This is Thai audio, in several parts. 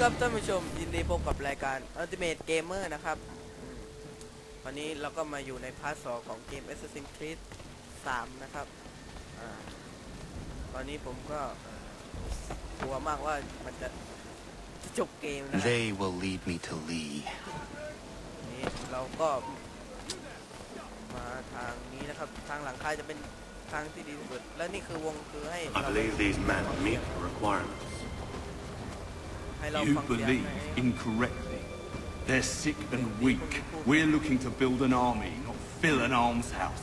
ครับท่านผู้ชมยินดีพบกับรายการ Ultimate Gamer นะครับอืมวันนี้เราก็มาอยู่ในพาร์ทสองของเกม Assassin's Creed 3 นะครับอาตอนนี้ผมก็เอ่อกลัวมากว่ามันจะจะจบเกมนะครับ They will lead me to Lee. นี้เราก็มาทางนี้นะครับ ทางหลังคาจะเป็นทางที่ดีที่สุด และนี่คือวงคือให้ I เรา believe these men meet the requirements. You believe incorrectly. They're sick and weak. We're looking to build an army, not fill an almshouse.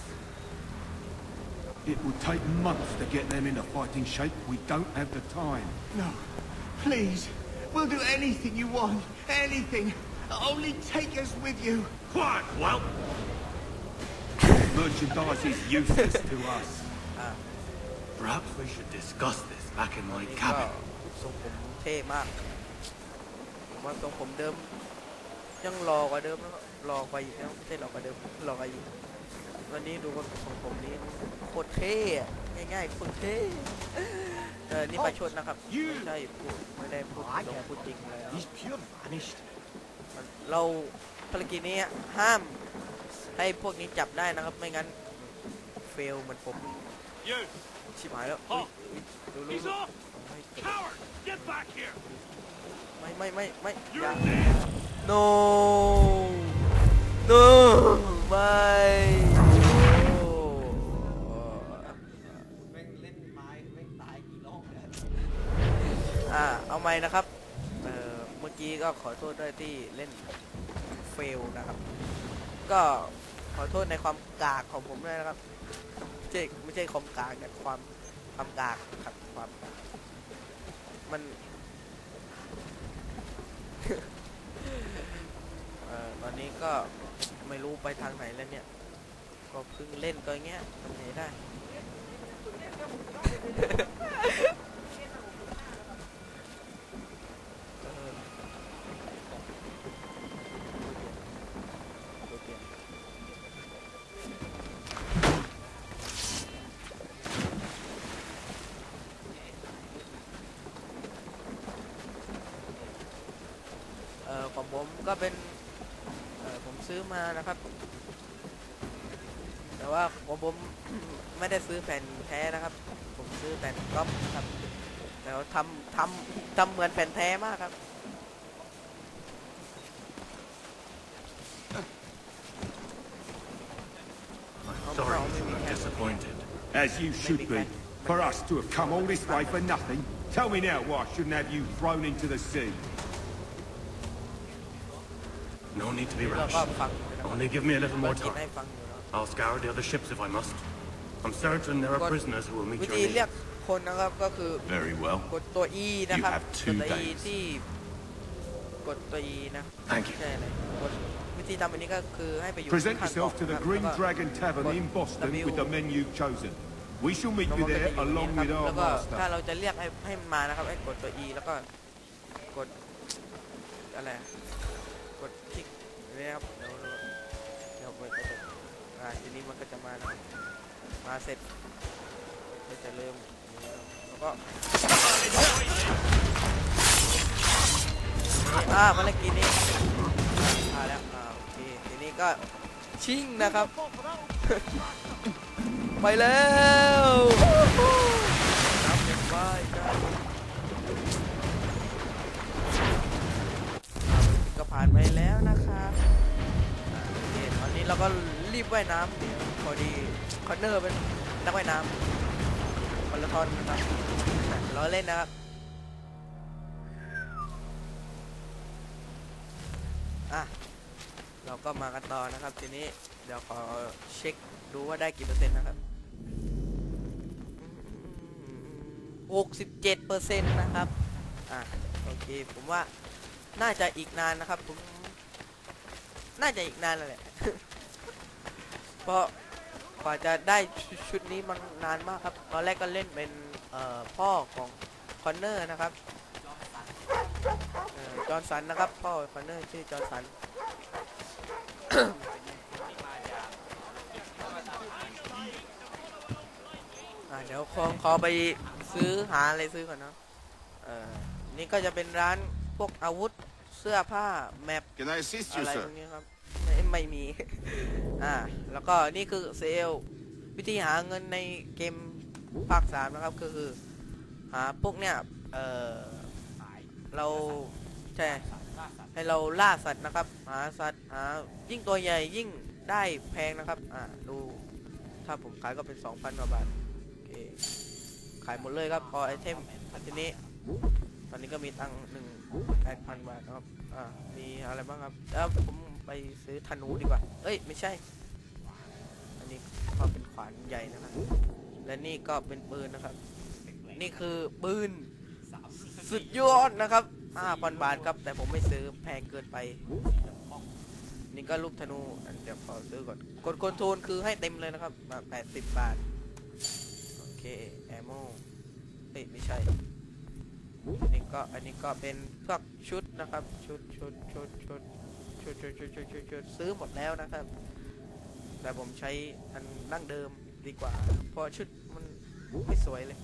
It will take months to get them into fighting shape. We don't have the time. No. Please. We'll do anything you want. Anything. Only take us with you. Quiet, well. Merchandise is useless to us. Perhaps we should discuss this back in my cabin. ว่าทรงผมเดิม ยังรอกว่าเดิมแล้วก็รอกว่าอีกนะไม่ใช่รอกว่าเดิมรอกว่าอีกวันนี้ดูว่าทรงผมนี้โคตรเท่อะง่ายๆโคตรเท่เออนี่ประชดนะครับไม่ใช่พูดไม่ได้พูดตรงพูดจริงเลย He's pure vanished. มันเราภารกิจนี้ห้ามให้พวกนี้จับได้นะครับไม่งั้นเฟลเหมือนผม You! ชิบหายแล้วอุ๊ยอุ๊ยดูดู He's ดู off! ไม่ Coward! Get back here! ไม่ไม่ไม่ไม่อ You're ย่า dead! no no ไม่อ่าเอาไหมนะครับเอ่อเมื่อกี้ก็ขอโทษด้วยที่เล่นเฟลนะครับ ก็ขอโทษในความกากของผมด้วยนะครับไม่ใช่ไม่ใช่ความกากแต่ความความกากครับความมัน เอ่อตอนนี้ก็ไม่รู้ไป ทางไหนแล้วเนี่ย ก็เพิ่งเล่นก็อย่างเงี้ยทำไงได้ ผมไม่ได้ซื้อแผ่นแท้นะครับ ผมซื้อแผ่นก๊อปครับแล้วทำทำทำเหมือนแผ่นแท้มากครับ I'm sorry to have disappointed. As you should be. For us to have come all this way for nothing. Tell me now why I shouldn't have you thrown into the sea. No need to be เรา rash. ก็ฟังอยู่นะครับ Only give me a little เรา more กินให้ time. ฟังอยู่เนาะ I'll scour the other ships if I must. I'm certain there are What- prisoners who will meet วิ your ธีเรียก needs. คนนะครับก็คือ Very well. กดตัว E นะครับ have ก two ดตัว E days ที่กดตัว E นะ Thank you. ใช่เลยกดวิธีทำอันนี้ก็คือให้ไปอยู่ Present ข้างๆกล่อง yourself to the นะครับ Green แล้วก็ Dragon Tavern in Boston W with the men you've chosen. We shall meet เรา you ก็จะ there อยู่อย่างนี้ along นะค with รับ our แล้วก็ถ้า master. เราจะเรียกให้ให้มันมานะครับให้กดตัว E แล้วก็กดอะไรอะกดคลิกนี่นะครับ อ่าทีนี้มันก็จะมานะมาเสร็จก็จะเริ่มแล้วก็นี่อ่าภารกิจนี้อ่มาแล้วอ่าโอเคทีนี้ก็ชิ่งนะครับ ไปแล้วน้ำเด็กไปกันก็ผ่านไปแล้วนะครับโอเคตอนนี้เราก็ รีบว่ายน้ำเดี๋ยวพอดีคอนเนอร์เป็นนักว่ายน้ำคนละทอนนะครับเราเล่นนะครับอะเราก็มากันต่อนะครับทีนี้เดี๋ยวขอเช็คดูว่าได้กี่เปอร์เซ็นต์นะครับ67เปอร์เซ็นต์นะครับ อะโอเคผมว่าน่าจะอีกนานนะครับผมน่าจะอีกนานแล้วแหละ เพราะกว่าจะได้ชุดชุดนี้มันนานมากครับตอนแรกก็เล่นเป็นเอ่อพ่อของคอนเนอร์นะครับเอ่อจอร์นสันนะครับพ่อคอนเนอร์ชื่อจอร์นสันอ่าเดี๋ยวคงขอไปซื้อหาอะไรซื้อก่อนเนาะเออนี่ก็จะเป็นร้านพวกอาวุธเสื้อผ้าแมป Can I assist อะ you, ไรพ sir? วกนี้ครับ ไม่ไม่มี อ่า แล้วก็นี่คือเซลวิธีหาเงินในเกมภาคสามนะครับก็คือ หาพวกเนี้ยเออเราใช่ให้เราล่าสัตว์นะครับ หาสัตว์หายิ่งตัวใหญ่ยิ่งได้แพงนะครับ อ่าดู ถ้าผมขายก็เป็น 2,000กว่าบาทโอเคขายหมดเลยครับพอไอเทมตอนนี้ ตอนนี้ก็มีตังค์หนึ่ง แปดพันบาทครับ อ่า มีอะไรบ้างครับแล้วผมไปซื้อธนูดีกว่า เอ้ย ไม่ใช่ อันนี้ก็เป็นขวานใหญ่นะครับ และนี่ก็เป็นปืนนะครับ นี่คือปืนสุดยอดนะครับ5,000บาทครับ แต่ผมไม่ซื้อแพงเกินไป นี่ก็ลูกธนู อันเดี๋ยวขอซื้อก่อน กดคอนโทรลคือให้เต็มเลยนะครับมา80บาท โอเค แอมโมเอ้ย ไม่ใช่ อันนี้ก็อันนี้ก็เป็นพวกชุดนะครับชุดชุดชุดชุดชุดชุดชุดชุดชุดชุดซื้อหมดแล้วนะครับ แต่ผมใช้อันดั้งเดิมดีกว่าเพราะชุดมันไม่สวยเลย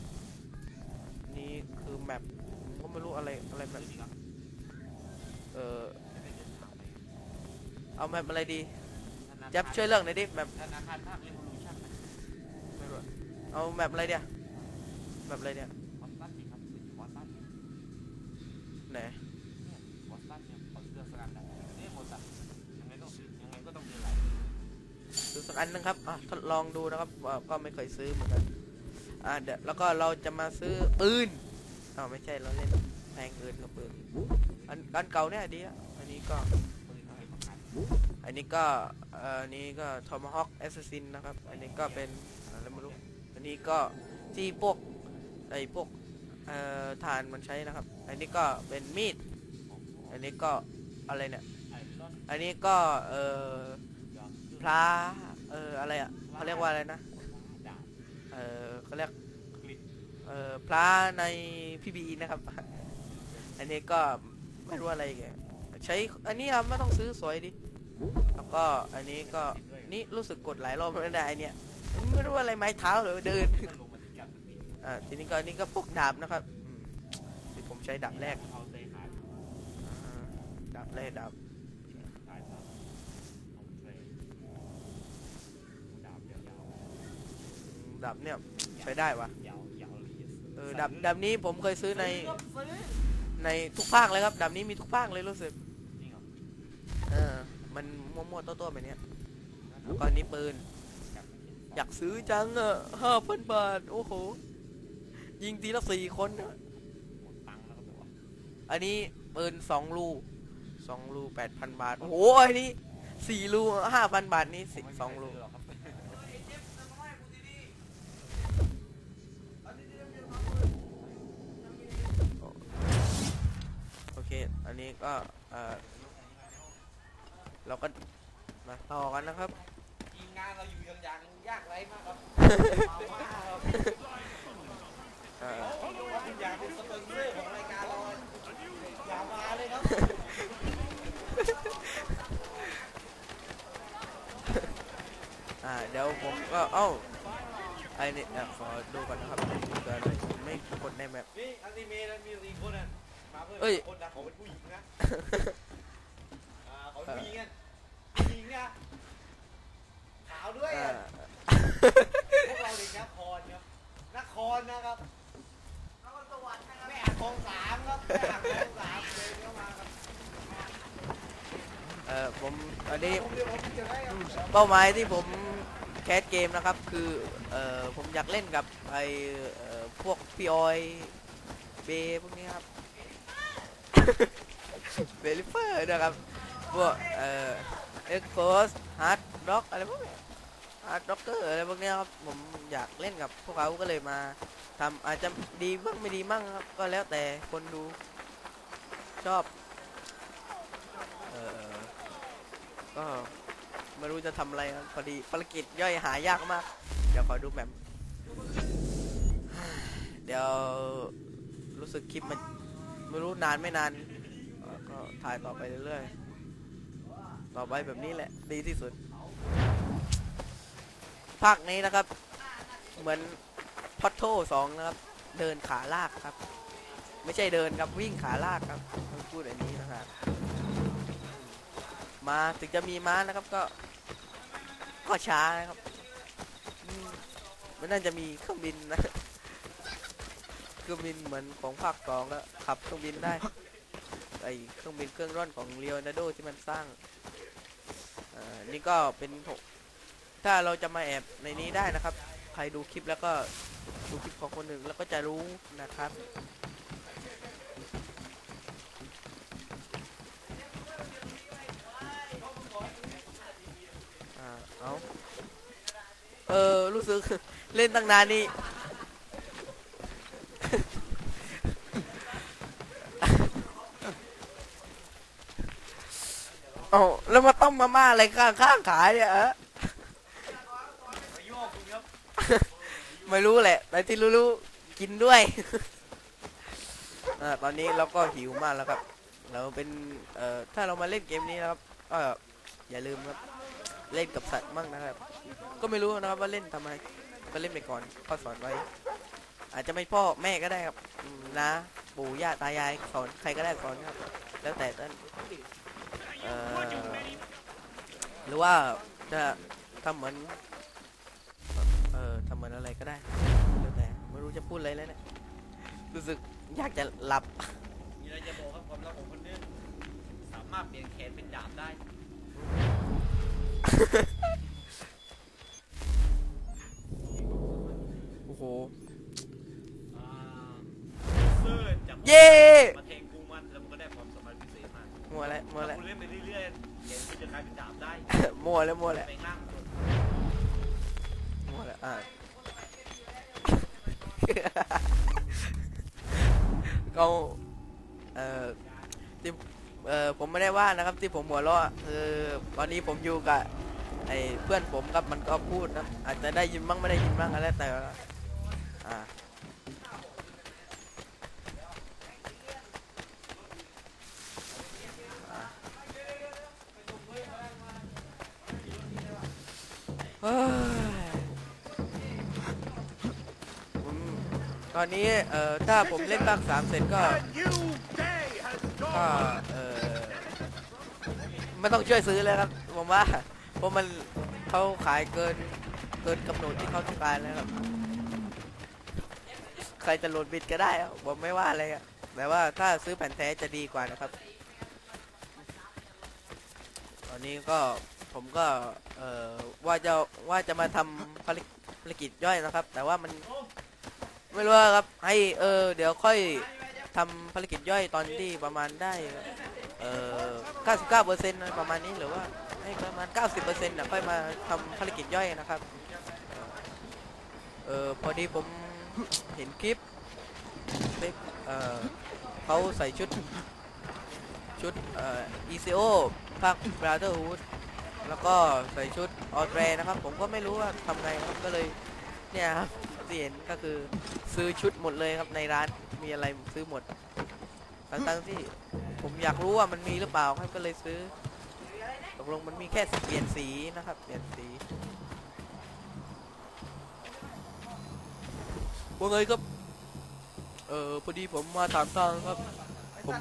นี่คือแมปผมก็ไม่รู้อะไรอะไรแบบเออเอาแมปอะไรดียับช่วยเลือกหน่อยดิแมปธนาคารภาคเรวอลูชั่นนะไม่รู้อะเอาแมปอะไรเดียแมปอะไรเดีย อันนึงครับอะทดลองดูนะครับก็ไม่เคยซื้อเหมือนกันอะเดี๋ยวแล้วก็เราจะมาซื้อปืนอ้าวไม่ใช่เราเล่นแพงเกินกับปืนอันอันเก่าเนี่ยดีอะอันนี้ก็อันนี้ก็อันนี้ก็ Tomahawk Assassin นะครับ อันนี้ก็เป็นอะไรไม่รู้อันนี้ก็ที่พวกไอ้พวกเอ่อฐานมันใช้นะครับ อันนี้ก็เป็นมีด อันนี้ก็อะไรเนี่ย อันนี้ก็เอ่อพลา เอ่ออะไรอะเขาเรียกว่าอะไรนะดาบเอ่อเขาเรียกกลิดเอ่อพลาในพีบีนะครับ อันนี้ก็ไม่รู้อะไรแกใช้อันนี้ครับไม่ต้องซื้อสวยดิแล้วก็อันนี้ก็นี่รู้สึกกดหลายรอบแล้วนะไอเนี่ยไม่รู้อะไรไม้เท้าหรือเดินถ้าลงมาถึงจับมันมีอ่าทีนี้ก็อันนี้ก็พวกดาบนะครับอืมที่ผมใช้ดาบแรกเอาเตะขายอ่าดาบแรกดาบ ขายครับเอาเตะดาบยาว อืม ดาบเนี่ยใช้ได้วะๆยาวยาวเลยเออดาบดาบนี้ผมเคยซื้อในในทุกภาคเลยครับดาบนี้มีทุกภาคเลยรู้สึกจริงเหรอเออมันมั่วๆตัวๆแบบเนี้ยแล้วก็อันนี้ปืนจับมันเห็นอยากซื้อจังอะห้าพันบาท โอ้โห ยิงทีละสี่คนอะหมดตังค์แล้วก็แบบว่าอันนี้ปืนสองลูสองลูแปดพันบาท โอ้โหอันนี้สี่ลูห้าพันบาทนี่สิสองลู นนี้ก็เออเราก็มาต่อกันนะครับ ทีมงานเราอยู่อย่างอย่างยากไรมากครับเอ่ออยากเป็นสปอนเซอร์ของรายการเราอย่ามาเลยครับอ่าเดี๋ยวผมก็เอ้าไอ้นี่เอ่อขอดูก่อนนะครับเกิดอะไรไม่กดในแมปนี่อันติเมะมีสี่คนอะ มาเพื่เอ้ย คนนะเขาเป็นผู้หญิงนะอ่าเขาเป็นผู้หญิงอะผู้หญิงอะขาวด้วยอ่าอะพวกเราเด็กนครครับนครนะครับแม่อ่างคลองสามครับแม่อ่างคลองสามเดินเข้ามาครับเออผมอันนี้ผมเดี๋ยวผมจะได้ครับเป้าหมายที่ผมแคสเกมนะครับ คือเอ่อผมอยากเล่นกับไอเอ่อพวกพี่ออยเบพวกนี้ครับ เบลิเฟอร์นะครับพวกเอ่อเอ็กโคสฮาร์ดด็อกอะไรพวกนี้ฮาร์ดด็อกเกอร์อะไรพวกเนี้ยครับผมอยากเล่นกับพวกเขาก็เลยมาทำอาจจะดีบ้างไม่ดีบ้างครับ ก็แล้วแต่คนดูชอบเออก็ไม่รู้จะทำอะไรครับพอดีภารกิจย่อยหายากมาก เดี๋ยวขอดูแบบเดี๋ยวรู้สึกคลิปมัน ไม่รู้นานไม่นานก็ถ่ายต่อไปเรื่อยๆ ต่อไปแบบนี้แหละดีที่สุด ภาคนี้นะครับ เหมือนพอตโทสองนะครับ เดินขาลากครับ ไม่ใช่เดินครับวิ่งขาลากครับพูดอันนี้นะครับมาถึงจะมีม้านะครับก็ ก็ช้านะครับมันน่าจะมีเครื่องบินนะ รื่องบินเหมือนของภาคสองแล้วขับเครื่องบินได้ไอเครื่องบินเครื่องร่อนของเ e โอนาร์โดที่มันสร้างเอ่อนี่ก็เป็นโถถ้าเราจะมาแอบในนี้ได้นะครับ ใครดูคลิปแล้วก็ดูคลิปของคนหนึ่งแล้วก็จะรู้นะครับอ่าเอาเออรู้สึกเล่นตั้งนานนี่ อาแล้วมาต้มมาม่าอะไรข้างข้างขายเนี่ยฮะไม่รู้แหละแต่ที่รู้ๆกินด้วยอตอนนี้เราก็หิวมากแล้วครับ เราเป็นเอ่อถ้าเรามาเล่นเกมนี้นะครับก็อย่าลืมครับเล่นกับสัตว์มั่งนะครับ ก็ไม่รู้นะครับว่าเล่นทำไม ก็เล่นไปก่อนพ่อสอนไว้ อาจจะไม่พ่อแม่ก็ได้ครับนะ ปู่ย่าตายายสอนใครก็ได้สอนครับ แล้วแต่ท่าน หรือว่าจะทำเหมือน เออทำเหมือนอะไรก็ได้แล้วแต่ไม่รู้จะพูดอะไรแล้วเนี่ยรู้สึกอยากจะหลับมีอะไรจะบอกครับความรักของคนนึงสามารถเปลี่ยนแขนเป็นดาบได้ โอ้โหอ่าเสื้อจากเย้มาเทงกูมันแล้วมันก็ได้ความสามารถพิเศษมากมัวแล้วมัวถ้าแล้ว กลายเป็นดาบได้มัวแล้วมัวแล้วไปนั่งมัวแล้วอะก็เอ่อที่เอ่อผมไม่ได้ว่านะครับ ที่ผมหัวเราะคือตอนนี้ผมอยู่กับไอ้เพื่อนผมครับมันก็พูดนะอาจจะได้ยินบ้างไม่ได้ยินบ้างอะไรแต่ว่าอ่า อนนี้เอ่อถ้าผมเล่นภาคสามเสร็จก็ก็เออไม่ต้องช่วยซื้อเลยครับผมว่าเพราะมันเขาขายเกินเกินกำหนดที่เขาต้องการแล้วครับ ใครจะโหลดบิดก็ได้ครับผมไม่ว่าอะไรอะแต่ว่าถ้าซื้อแผ่นแท้จะดีกว่านะครับ ตอนนี้ก็ผมก็เอ่อว่าจะว่าจะมาทำภารกิจย่อยนะครับ แต่ว่ามัน ไม่รู้ครับ ให้เออ เดี๋ยวค่อยทำภารกิจย่อยตอนที่ประมาณได้ เออ99เปอร์เซ็นต์ประมาณนี้หรือว่าให้ประมาณ 90เปอร์เซ็นต์นะค่อยมาทำภารกิจย่อยนะครับ เออพอดีผมเห็นคลิปคลิปเออเขาใส่ชุด ชุดเอ่อ ECO ภาค Brotherhood แล้วก็ใส่ชุดออเดรนะครับ ผมก็ไม่รู้ว่าทำไงครับก็เลยเนี่ยครับที่เห็นก็คือ ซื้อชุดหมดเลยครับในร้านมีอะไรซื้อหมดทั้งๆที่ผมอยากรู้ว่ามันมีหรือเปล่าครับก็เลยซื้อตกลงมันมีแค่เปลี่ยนสีนะครับ เปลี่ยนสีว่าไงครับเออพอดีผมมาถามทางครับผม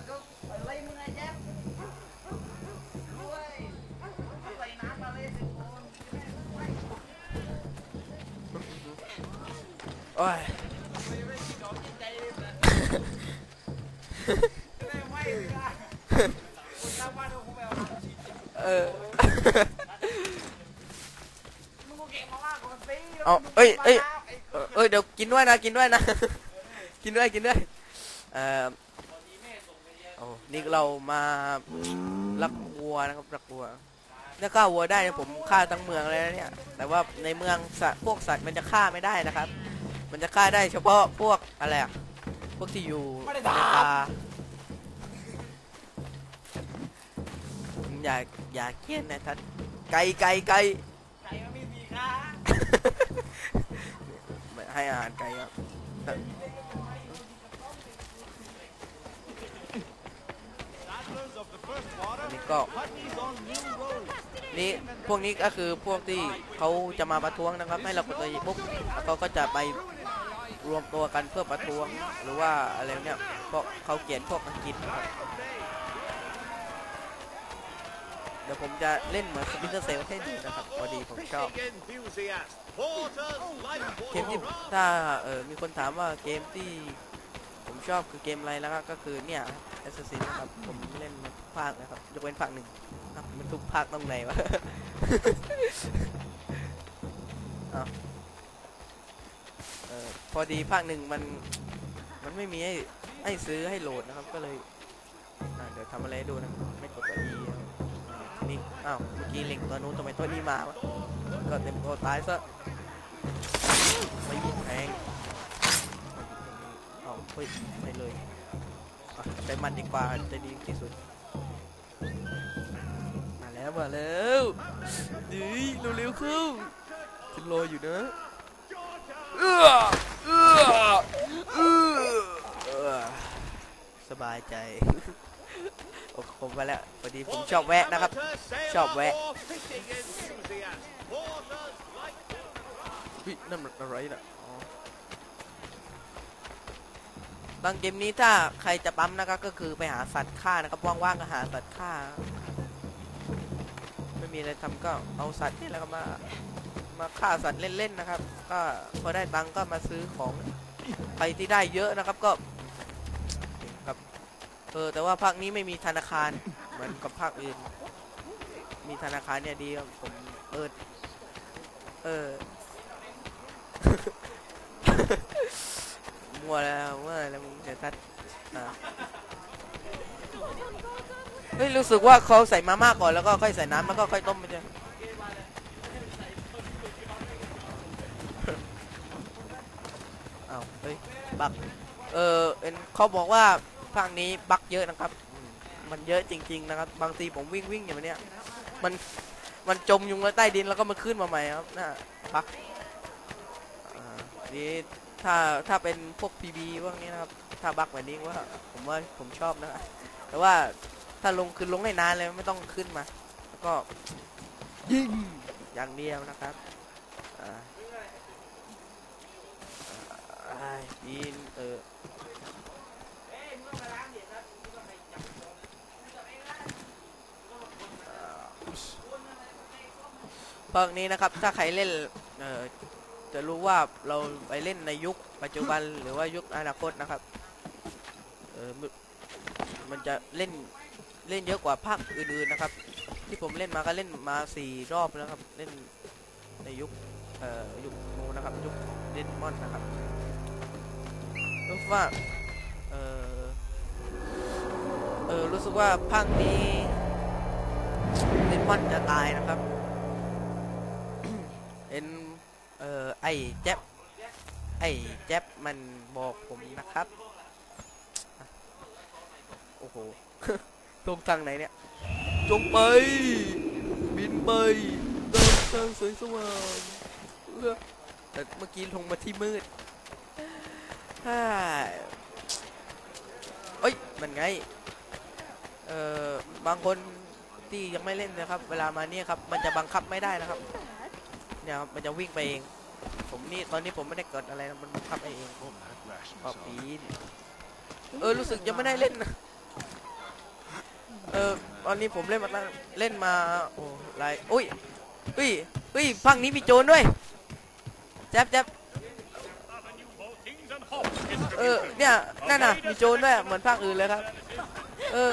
โอ้ย เออเอาเอ้ยเอ้ยเอ้ยเดี๋ยวกินด้วยนะกินด้วยนะ กินด้วยกินด้วยเอ่อโอ้นี่เรามารักวัวนะครับรักวัวถ้าฆ่าวัวได้นี่ยผมฆ่าทั้งเมืองเลยนะเนี่ย แต่ว่าในเมืองสัตว์พวกสัตว์มันจะฆ่าไม่ได้นะครับ มันจะฆ่าได้เฉพาะพวกอะไรอะ พวกที่อยู่ในป่าอย่าอย่าเครียดนะท่านไก่ไก่ไก่ไก่มันมีสีขาไม่ให้อาหารไก่ครับอันนี้ก็ นี่พวกนี้ก็คือพวกที่เขาจะมาประท้วงนะครับ ให้เรากดตัวปุ๊บแล้วเขาก็จะไป รวมตัวกันเพื่อประท้วงหรือว่าอะไรเนี่ยเพราะเขาเขียนพวกอังกฤษนครับเดี๋ยวผมจะเล่นเหมือนสปินเตอร์เซลให้ดูนะครับพอดีผมชอบเกมที่ถ้าเออมีคนถามว่าเกมที่ผมชอบคือเกมอะไรแล้วก็คือเนี่ย Assassin ครับผมเล่นภาคนะครับยกเว้นภาคหนึ่งครับมันทุกภาคต้องไหนวะ ออพอดีภาคหนึ่งมันมันไม่มีให้ให้ซื้อให้โหลดนะครับก็เลยเดี๋ยวทำอะไรดูนะไม่กดตัว E อะนี่อ้าวเมื่อกี้เล็งตัวนู้นทำไมตัวนี้มาวะก็เต็มตัวตายซะไม่ยิงแทงเอาเฮ้ยไปเลยใช้มันดีกว่าจะดีที่สุดมาแล้วมาแล้วดีเร็วๆเข้าฉันรออยู่นะเอื้อ เอื้อเอื้อเอื้อสบายใจ โอ้ผมไปแล้วพอดีผมชอบแวะนะครับ ชอบแวะ fishing enthusiast. Porter's life วินั่นมันอะไรน่ะอ๋อบางเกมนี้ถ้าใครจะปั๊มนะครับก็คือไปหาสัตว์ฆ่านะครับว่างๆก็หาสัตว์ฆ่า ไม่มีอะไรทำก็เอาสัตว์นี่แหละครับมา มาฆ่าสัตว์เล่นๆนะครับ ก็พอได้ตังก็มาซื้อของไปที่ได้เยอะนะครับก็ครับเออแต่ว่าภาคนี้ไม่มีธนาคารเหมือนกับภาคอื่น มีธนาคารเนี่ยดีผมเออเออมัวแล้วมัวแล้วมึงเดี๋ยวทัดอะเฮ้ยรู้สึกว่าเขาใส่มาม่าก่อนแล้วก็ค่อยใส่น้ำแล้วก็ค่อยต้มไปจ้ะอ้าวเฮ้ย บักเออเอ็นเขาบอกว่าภาคนี้บักเยอะนะครับ มันเยอะจริง ๆ นะครับ บางทีผมวิ่งวิ่งอย่างเนี้ยมันมันจมอยู่ใต้ดินแล้วก็มาขึ้นมาใหม่ครับน่าบักนี่ถ้าถ้าเป็นพวก PB พวกนี้นะครับ ถ้าบักแบบนี้ว่าผมว่าผมชอบนะแต่ว่าถ้าลงคือลงให้นานเลยไม่ต้องขึ้นมา แล้วก็ยิงอย่างเดียวนะครับอ่าอ่า ยิงเออพวกนี้นะครับ ถ้าใครเล่นเออจะรู้ว่าเราไปเล่นในยุคปัจจุบันหรือว่ายุคอนาคตนะครับ เออมันจะเล่นเล่นเยอะกว่าภาคอื่นๆนะครับ ที่ผมเล่นมาก็เล่นมาสี่รอบแล้วครับ เล่นในยุคเอ่อยุคนู้นนะครับ ยุคเดนมอนนะครับ รู้สึกว่า เออเออรู้สึกว่าภาคนี้เดนมอนจะตายนะครับเอ็นเออไอ้แจ๊บไอ้แจ๊บมันบอกผมนะครับโอ้โหตรงทางไหนเนี่ย จงไป บินไปเดินทางสวยสว่างเลือกแต่เมื่อกี้ลงมาที่มืด ฮ่าเอ้ยมันไง เอ่อบางคนที่ยังไม่เล่นนะครับ เวลามาเนี่ยครับ มันจะบังคับไม่ได้นะครับ เนี่ยครับมันจะวิ่งไปเอง ผมนี่ตอนนี้ผมไม่ได้กดอะไรนะมันบังคับไปเองผมปอบปีนเออรู้สึกยังไม่ได้เล่นนะเออตอนนี้ผมเล่นมาตั้งเล่นมาโอ้หลายอุ้ยอุ้ยอุ้ยพังนี้มีโจรด้วยแจ๊บแจ๊บ เออเนี่ยนั่นน่ะมีโจรด้วยเหมือนภาคอื่นเลยครับ เออ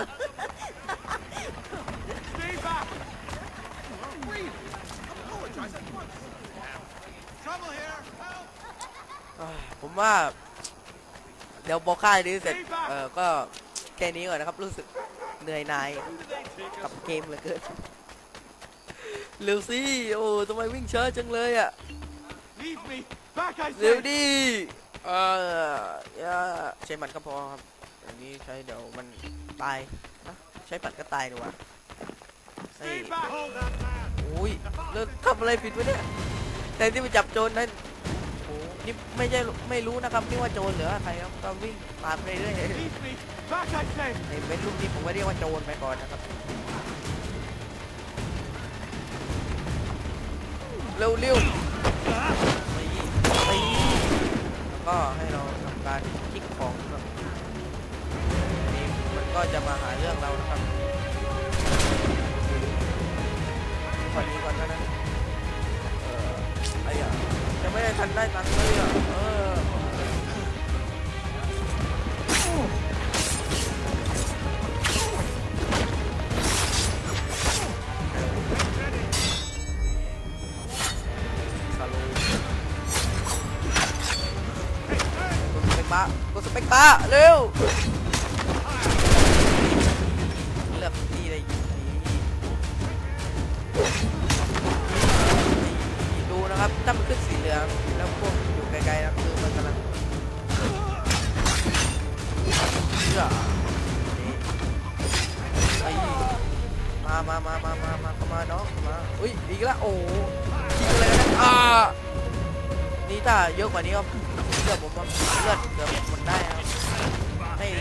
trouble here. Help! อ่าผมว่า เดี๋ยวบอกค่ายนี้เสร็จเออก็แค่นี้ก่อนนะครับ รู้สึกเหนื่อยหน่ายกับเกมเหลือเกินเร็วสิโอ้ทำไมวิ่งช้าจังเลยอะ Leave me! Back, I เร็ว say! ดิ เออย่าใช้มันก็พอครับอันนี้ใช้เดี๋ยวมันตายนะใช้ปัดก็ตายดีกว่าไอ้โอ้ยเลิกทำอะไรผิดวะเนี่ยแต่ที่ไปจับโจรนั่นโอ้นี่ไม่ใช่ไม่รู้นะครับนี่ว่าโจรหรือใครครับก็วิ่งตามไปเรื่อย Leave me! Back, I say! ไอ้เป็นลูกนี้ผมก็เรียกว่าโจรไปก่อนนะครับเร็วเร็ว ก็ให้เราทำการคลิกของครับนนี้มันก็จะมาหาเรื่องเรานะครับขอนี้ก่อนก็ได้เออไอ้ยะจะไม่ได้ทันได้ตังค์เลยอะเออ ก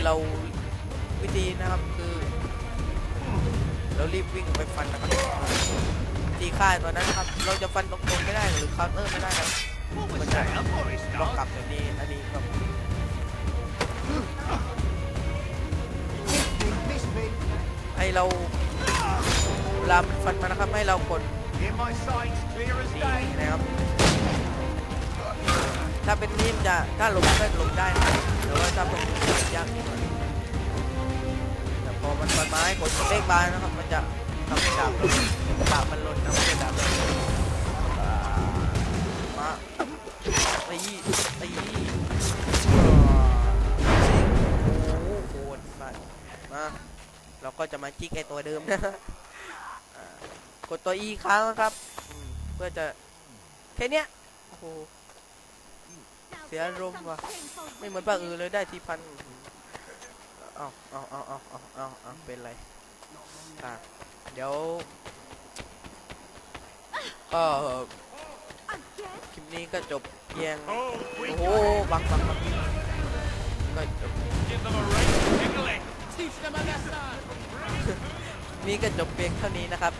เราวิธีนะครับคือ เรารีบวิ่งไปฟันนะครับตีค่ายตัวนั้นครับ เราจะฟันตรงๆไม่ได้หรือเคาน์เตอร์ไม่ได้นะมันจะบล็อกกลับแบบนี้อันนี้ก็ Miss me. ให้เราลามฟันมานะครับให้เรากดนี่นะครับ ถ้าเป็นนิ่มจะถ้าหลบก็หลบได้นะแต่ว่าถ้าเป็นยากนิดหน่อยแต่พอมันฟันไม้กดเลขบานนะครับมันจะทำให้ดาบดาบมันหล่นนะไม่ใช่ดาบเราอ่ามาตีตีโอ้โหโคตรสัตว์มาเราก็จะมาจิกไอตัวเดิมนะกดตัว E ค้างนะครับเพื่อจะแค่เนี้ยโอ้โห เสียอารมณ์ว่ะไม่เหมือนภาคอื่นเลยได้ทีพันเอาเอาเอาเอาเอาเอาเอาเป็นไรอะเดี๋ยวก็คลิปนี้ก็จบเพียง โอ้โหบังบังบังก็จบนี่ก็จบเพียงเท่านี้นะครับ